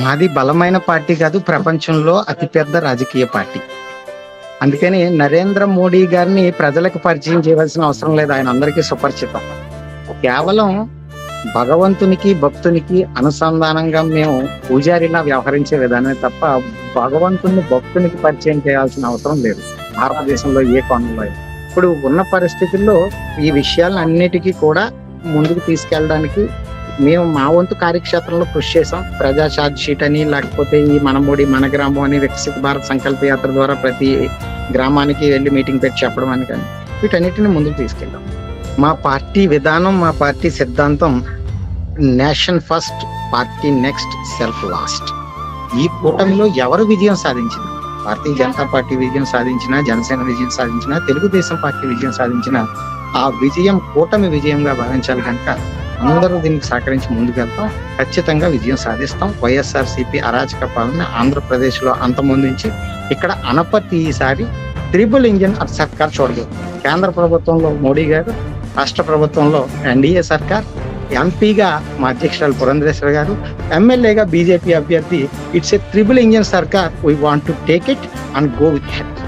మాది బలమైన పార్టీ కాదు ప్రపంచంలో అతిపెద్ద రాజకీయ పార్టీ. అందుకని నరేంద్ర మోడీ గారిని ప్రజలకు పరిచయం చేయవలసిన అవసరం లేదు ఆయన అందరికీ సుపరిచితం. కేవలం భగవంతునికి భక్తునికి అనుసంధానంగా మేము పూజారిలా వ్యవహరించే విధానమే తప్ప భగవంతుని భక్తునికి పరిచయం చేయాల్సిన అవసరం లేదు. భారతదేశంలో ఏ కోణంలో ఇప్పుడు ఉన్న పరిస్థితుల్లో ఈ విషయాలన్నిటికీ కూడా ముందుకు తీసుకెళ్ళడానికి మేము మా వంతు కార్యక్షేత్రంలో కృషి చేసాం ప్రజా ఛార్జ్ షీట్ అని లేకపోతే ఈ మనమూడి మన గ్రామం అని వికసిత భారత్ సంకల్ప యాత్ర ద్వారా ప్రతి గ్రామానికి వెళ్ళి మీటింగ్ పెట్టి చెప్పడం అని కానీ వీటన్నిటిని ముందుకు తీసుకెళ్ళాం. మా పార్టీ విధానం మా పార్టీ సిద్ధాంతం nation first party next self last. ఈ కూటమిలో ఎవరు విజయం సాధించిన భారతీయ జనతా పార్టీ విజయం సాధించిన జనసేన విజయం సాధించిన తెలుగుదేశం పార్టీ విజయం సాధించిన ఆ విజయం కూటమి విజయంగా భావించాలి కనుక అందరూ దీనికి సహకరించి ముందుకెళ్తాం. ఖచ్చితంగా విజయం సాధిస్తాం. వైఎస్ఆర్ సిపి అరాచక పాలన ఆంధ్రప్రదేశ్లో అంతమొందించి ఇక్కడ అనపర్తి ఈసారి త్రిబుల్ ఇంజిన్ సర్కార్ చూడలేదు కేంద్ర ప్రభుత్వంలో మోడీ గారు రాష్ట్ర ప్రభుత్వంలో ఎన్డీఏ సర్కార్ ఎంపీగా మా అధ్యక్షురాలు పురంధరేశ్వర గారు ఎమ్మెల్యేగా బీజేపీ అభ్యర్థి ఇట్స్ ఏ త్రిబుల్ ఇంజిన్ సర్కార్ we want to take it and go with health